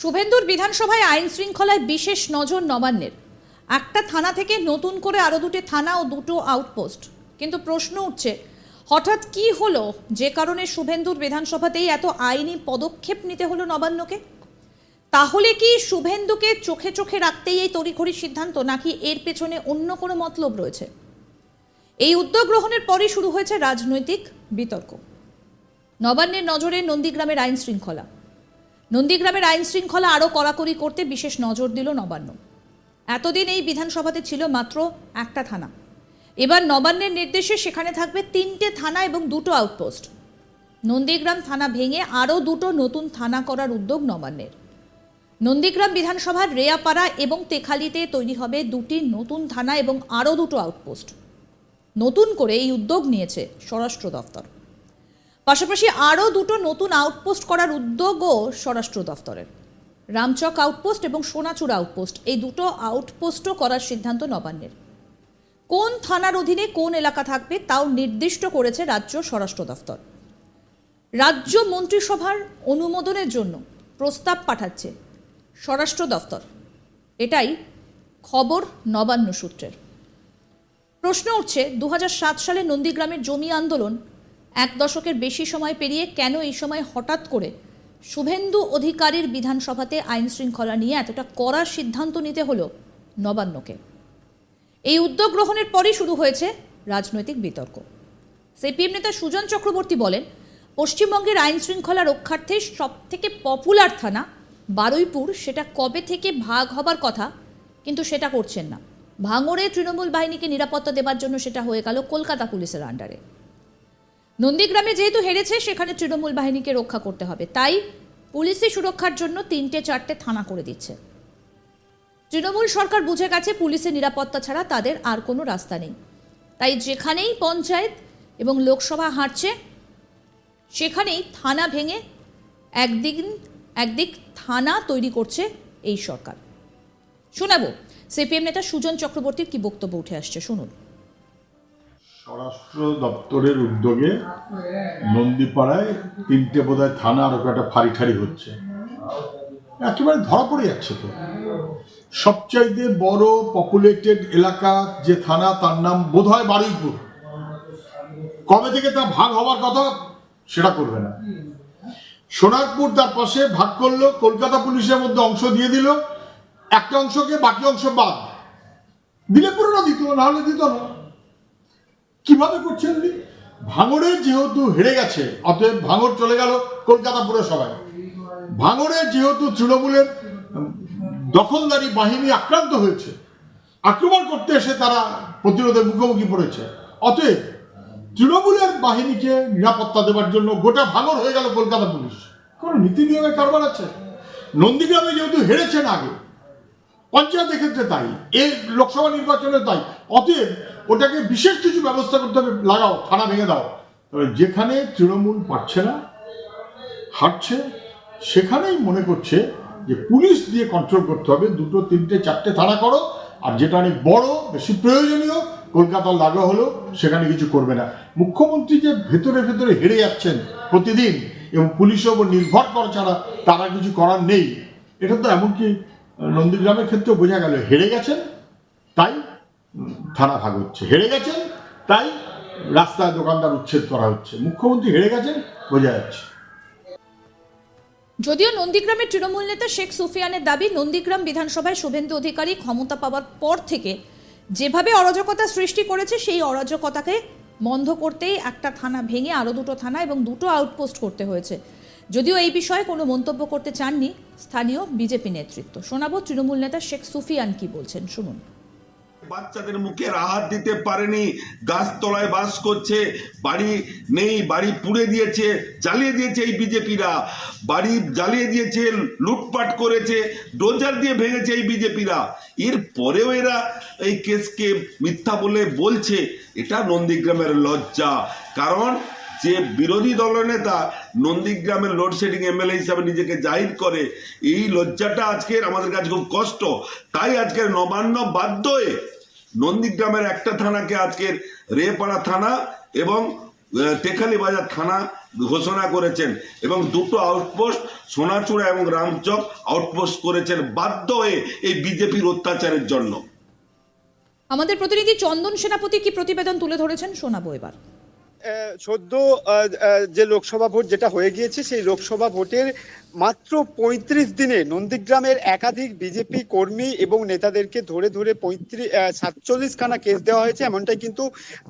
শুভেন্দুর বিধানসভায় আইন শৃঙ্খলায় বিশেষ নজর নবান্নের। একটা থানা থেকে নতুন করে আরও দুটি থানা ও দুটো আউটপোস্ট। কিন্তু প্রশ্ন উঠছে, হঠাৎ কি হলো? যে কারণে শুভেন্দুর বিধানসভাতেই এত আইনি পদক্ষেপ নিতে হলো নবান্নকে? তাহলে কি শুভেন্দুকে চোখে চোখে রাখতেই এই তড়িঘড়ি সিদ্ধান্ত, নাকি এর পেছনে অন্য কোনো মতলব রয়েছে? এই উদ্যোগ গ্রহণের পরই শুরু হয়েছে রাজনৈতিক বিতর্ক। নবান্নের নজরে নন্দীগ্রামের আইন শৃঙ্খলা। নন্দীগ্রামের আইন শৃঙ্খলা আরও কড়াকড়ি করতে বিশেষ নজর দিল নবান্ন। এতদিন এই বিধানসভাতে ছিল মাত্র একটা থানা। এবার নবান্নের নির্দেশে সেখানে থাকবে তিনটে থানা এবং দুটো আউটপোস্ট। নন্দীগ্রাম থানা ভেঙে আরও দুটো নতুন থানা করার উদ্যোগ নবান্নের। নন্দীগ্রাম বিধানসভার রেয়াপাড়া এবং তেখালিতে তৈরি হবে দুটি নতুন থানা এবং আরও দুটো আউটপোস্ট। নতুন করে এই উদ্যোগ নিয়েছে স্বরাষ্ট্র দফতর পাশাপাশি আরও দুটো নতুন আউটপোস্ট করার উদ্যোগও স্বরাষ্ট্র দফতরের। রামচক আউটপোস্ট এবং সোনাচূড়া আউটপোস্ট এই দুটো আউটপোস্টও করার সিদ্ধান্ত নবান্নের। কোন থানার অধীনে কোন এলাকা থাকবে তাও নির্দিষ্ট করেছে রাজ্য স্বরাষ্ট্র দফতর। রাজ্য মন্ত্রিসভার অনুমোদনের জন্য প্রস্তাব পাঠাচ্ছে স্বরাষ্ট্র দফতর। এটাই খবর নবান্ন সূত্রের। প্রশ্ন উঠছে দু হাজার সাত সালে নন্দীগ্রামের জমি আন্দোলন এক দশকের বেশি সময় পেরিয়ে কেন এই সময় হঠাৎ করে শুভেন্দু অধিকারীর বিধানসভাতে আইন শৃঙ্খলা নিয়ে এতটা কড়া সিদ্ধান্ত নিতে হলো নবান্নকে? এই উদ্যোগ গ্রহণের পরই শুরু হয়েছে রাজনৈতিক বিতর্ক। সিপিএম নেতা সুজন চক্রবর্তী বলেন, পশ্চিমবঙ্গের আইন শৃঙ্খলা রক্ষার্থে সব থেকে পপুলার থানা, বারুইপুর। সেটা কবে থেকে ভাগ হবার কথা, কিন্তু সেটা করছেন না। ভাঙড়ে তৃণমূল বাহিনীকে নিরাপত্তা দেবার জন্য সেটা হয়ে গেল কলকাতা পুলিশের আন্ডারে। নন্দীগ্রামে যেহেতু হেরেছে, সেখানে তৃণমূল বাহিনীকে রক্ষা করতে হবে। তাই পুলিশি সুরক্ষার জন্য তিনটে, চারটে থানা করে দিচ্ছে। তৃণমূল সরকার বুঝে গেছে পুলিশের নিরাপত্তা ছাড়া তাদের আর কোনো রাস্তা নেই। তাই যেখানেই পঞ্চায়েত এবং লোকসভা হাঁটছে সেখানেই থানা ভেঙে একদিন একদিক থানা তৈরি করছে এই সরকার। শোনাবো, সিপিএম নেতা সুজন চক্রবর্তীর কি বক্তব্য উঠে আসছে, শুনুন। স্বরাষ্ট্র দপ্তরের উদ্যোগে নন্দীপাড়ায় তিনটে বোধহয় থানা আর একটা ফাড়ি ঠাড়ি হচ্ছে। একেবারে ধরা পড়ে যাচ্ছে তো। সবচাইতে বড় পপুলেটেড এলাকা যে থানা, তার নাম বোধহয় বারুইপুর। কবে থেকে তা ভাগ হওয়ার কথা সেটা করবে না। সোনারপুর তার পাশে ভাগ করল, কলকাতা পুলিশের মধ্যে অংশ দিয়ে দিল। একটা অংশকে বাকি অংশ বাদ। দিলে পুরোনো দিত, নাহলে দিত না। কীভাবে করছেন ভাঙড়ে যেহেতু হেরে গেছে, অতএব ভাঙড় চলে গেল কলকাতা পুরসভায়। ভাঙড়ে যেহেতু তৃণমূলের দখলদারি বাহিনী আক্রান্ত হয়েছে, আক্রমণ করতে এসে তারা প্রতিরোধের মুখোমুখি পড়েছে। অতএব তৃণমূলের বাহিনীকে নিরাপত্তা দেওয়ার জন্য গোটা ভাঙর হয়ে গেল কলকাতা পুলিশ। কোন নীতি নিয়মে কারবার আছে? নন্দীগ্রামে যেহেতু হেরেছেন আগে পঞ্চায়েতের ক্ষেত্রে তাই এই লোকসভা নির্বাচনে তাই। অতএব ওটাকে বিশেষ কিছু ব্যবস্থা করতে হবে, লাগাও, থানা ভেঙে দাও। তবে যেখানে তৃণমূল পাচ্ছে না, হাঁটছে, সেখানেই মনে করছে যে পুলিশ দিয়ে কন্ট্রোল করতে হবে, দুটো, তিনটে, চারটে থানা করো, আর যেটা অনেক বড়, বেশি প্রয়োজনীয় কলকাতা লাগা হলো, সেখানে কিছু করবে না। মুখ্যমন্ত্রী যে ভেতরে ভেতরে হেরে যাচ্ছেন প্রতিদিন, এবং পুলিশের ওপর নির্ভর করা ছাড়া তারা কিছু করার নেই, এটা তো এমনকি নন্দীগ্রামের ক্ষেত্রেও বোঝা গেল, হেরে গেছেন, তাই ভাগ হচ্ছে। হেরে গেছেন, তাই রাস্তায় দোকানদার উচ্ছেদ করা হচ্ছে। মুখ্যমন্ত্রী হেরে গেছেন, বোঝা যাচ্ছে। যদিও নন্দীগ্রামের তৃণমূল নেতা শেখ সুফিয়ানের দাবি, নন্দীগ্রাম বিধানসভায় শুভেন্দু অধিকারী ক্ষমতা পাওয়ার পর থেকে যেভাবে অরাজকতা সৃষ্টি করেছে, সেই অরাজকতাকে বন্ধ করতেই একটা থানা ভেঙে আরও দুটো থানা এবং দুটো আউটপোস্ট করতে হয়েছে। যদিও এই বিষয়ে কোনো মন্তব্য করতে চাননি স্থানীয় বিজেপি নেতৃত্ব। শোনাবো তৃণমূল নেতা শেখ সুফিয়ান কি বলছেন, শুনুন। বাচ্চাদের মুখে আহার দিতে পারেনি। গাছতলায় বাস করছে, বাড়ি নেই, বাড়ি পুড়ে দিয়েছে, জ্বালিয়ে দিয়েছে এই বিজেপিরা। বাড়ি জ্বালিয়ে দিয়েছে, লুটপাট করেছে, ডোজার দিয়ে ভেঙেছে এই বিজেপিরা। এর পরেও এরা এই কেসকে মিথ্যা বলে বলছে। এটা নন্দীগ্রামের লজ্জা। কারণ যে বিরোধী দলনেতা নন্দীগ্রামের লোডশেডিং এমএলএ হিসাবে নিজেকে জাহির করে, এই লজ্জাটা আজকের আমাদের কাছে খুব কষ্ট। তাই আজকের নবান্ন বাধ্য হয়ে নন্দীগ্রামের একটা থানাকে আজকের রেপাড়া থানা এবং টেকালি বাজার থানা ঘোষণা করেছেন এবং দুটো আউটপোস্ট সোনাচূড়া এবং রামচক আউটপোস্ট করেছেন। বাধ্য হয়ে এই বিজেপির অত্যাচারের জন্য। আমাদের প্রতিনিধি চন্দন সেনাপতি কি প্রতিবেদন তুলে ধরেছেন? শোনাবো এবার। আহ, সদ্য যে লোকসভা ভোট যেটা হয়ে গিয়েছে সেই লোকসভা ভোটের মাত্র পঁয়ত্রিশ দিনে নন্দীগ্রামের একাধিক বিজেপি কর্মী এবং নেতাদেরকে ধরে ধরে পঁয়ত্রিশ সাতচল্লিশ খানা কেস দেওয়া হয়েছে। এমনটাই কিন্তু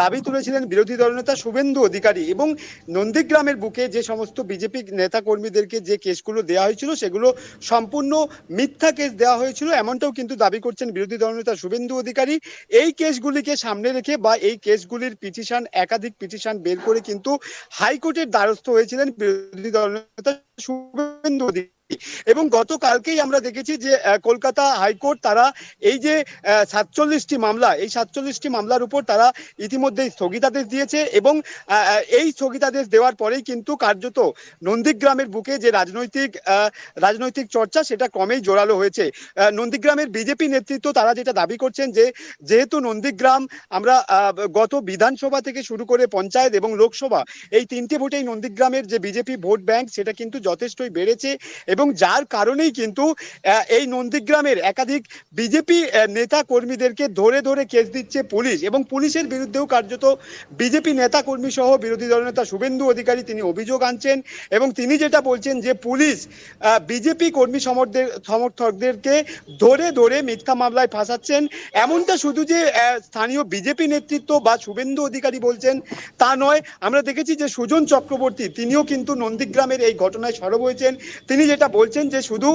দাবি তুলেছিলেন বিরোধী দলনেতা শুভেন্দু অধিকারী এবং নন্দীগ্রামের বুকে যে সমস্ত বিজেপি নেতা কর্মীদেরকে যে কেসগুলো দেওয়া হয়েছিল সেগুলো সম্পূর্ণ মিথ্যা কেস দেওয়া হয়েছিল। এমনটাও কিন্তু দাবি করছেন বিরোধী দলনেতা শুভেন্দু অধিকারী। এই কেসগুলিকে সামনে রেখে বা এই কেসগুলির পিটিশন, একাধিক পিটিশন বের করে কিন্তু হাইকোর্টের দ্বারস্থ হয়েছিলেন বিরোধী দলনেতা শুভেন্দু অধিকারী এবং গতকালকেই আমরা দেখেছি যে কলকাতা হাইকোর্ট তারা এই যে সাতচল্লিশটি মামলা, এই সাতচল্লিশটি মামলার উপর তারা ইতিমধ্যেই স্থগিতাদেশ দিয়েছে এবং এই স্থগিতাদেশ দেওয়ার পরেই কিন্তু কার্যত নন্দীগ্রামের বুকে যে রাজনৈতিক রাজনৈতিক চর্চা সেটা ক্রমেই জোরালো হয়েছে। নন্দীগ্রামের বিজেপি নেতৃত্ব তারা যেটা দাবি করছেন যে, যেহেতু নন্দীগ্রাম আমরা গত বিধানসভা থেকে শুরু করে পঞ্চায়েত এবং লোকসভা, এই তিনটি ভোটেই নন্দীগ্রামের যে বিজেপি ভোট ব্যাংক সেটা কিন্তু যথেষ্টই বেড়েছে এবং যার কারণেই কিন্তু এই নন্দীগ্রামের একাধিক বিজেপি নেতা কর্মীদেরকে ধরে ধরে কেস দিচ্ছে পুলিশ এবং পুলিশের বিরুদ্ধেও কার্যত বিজেপি নেতা কর্মী সহ বিরোধী দলনেতা শুভেন্দু অধিকারী তিনি অভিযোগ আনছেন এবং তিনি যেটা বলছেন যে পুলিশ বিজেপি কর্মী সমর্থকদেরকে ধরে ধরে মিথ্যা মামলায় ফাঁসাচ্ছেন। এমনটা শুধু যে স্থানীয় বিজেপি নেতৃত্ব বা শুভেন্দু অধিকারী বলছেন তা নয়। আমরা দেখেছি যে সুজন চক্রবর্তী, তিনিও কিন্তু নন্দীগ্রামের এই ঘটনায় সরব হয়েছেন। তিনি যেটা বলছেন যে শুধু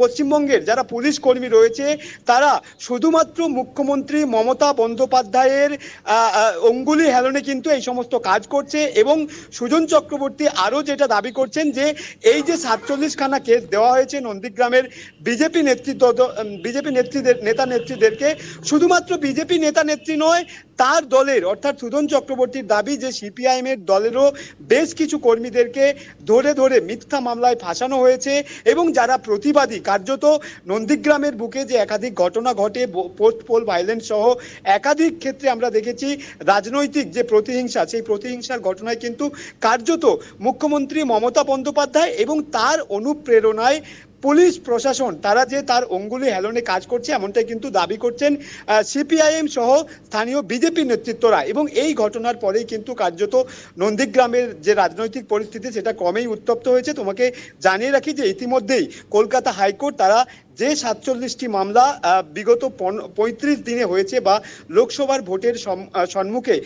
পশ্চিমবঙ্গের যারা পুলিশ কর্মী রয়েছে, তারা শুধুমাত্র মুখ্যমন্ত্রী মমতা বন্দ্যোপাধ্যায়ের অঙ্গুলি হেলনে কিন্তু এই সমস্ত কাজ করছে এবং সুজন চক্রবর্তী আরও যেটা দাবি করছেন যে এই যে সাতচল্লিশ খানা কেস দেওয়া হয়েছে নন্দীগ্রামের বিজেপি নেতৃত্ব বিজেপি নেত্রীদের, নেতা নেত্রীদেরকে, শুধুমাত্র বিজেপি নেতা নেত্রী নয়, তার দলের, অর্থাৎ সুজন চক্রবর্তীর দাবি যে সিপিআইএম এর দলেরও বেশ কিছু কর্মীদেরকে ধরে ধরে মিথ্যা মামলায় ফাঁসানো হয়েছে এবং যারা প্রতিবাদী, কার্যত নন্দীগ্রামের বুকে যে একাধিক ঘটনা ঘটে পোস্ট পোল ভাইলেন্স সহ একাধিক ক্ষেত্রে আমরা দেখেছি রাজনৈতিক যে প্রতিহিংসা, সেই প্রতিহিংসার ঘটনায় কিন্তু কার্যত মুখ্যমন্ত্রী মমতা বন্দ্যোপাধ্যায় এবং তার অনুপ্রেরণায় পুলিশ, প্রশাসন, তারা যে তার অঙ্গুলি হেলনে কাজ করছে এমনটাই কিন্তু দাবি করছেন সিপিআইএম সহ স্থানীয় বিজেপি নেতৃত্বরা। এবং এই ঘটনার পরেই কিন্তু কার্যত নন্দীগ্রামের যে রাজনৈতিক পরিস্থিতি, সেটা ক্রমেই উত্তপ্ত হয়েছে। তোমাকে জানিয়ে রাখি যে ইতিমধ্যেই কলকাতা হাইকোর্ট তারা যে সাতচল্লিশটি মামলা বিগত পঁয়ত্রিশ দিনে হয়েছে বা লোকসভার ভোটের সম্মুখে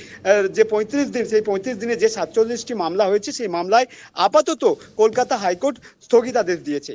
যে পঁয়ত্রিশ দিন, সেই পঁয়ত্রিশ দিনে যে সাতচল্লিশটি মামলা হয়েছে, সেই মামলায় আপাতত কলকাতা হাইকোর্ট স্থগিতাদেশ দিয়েছে।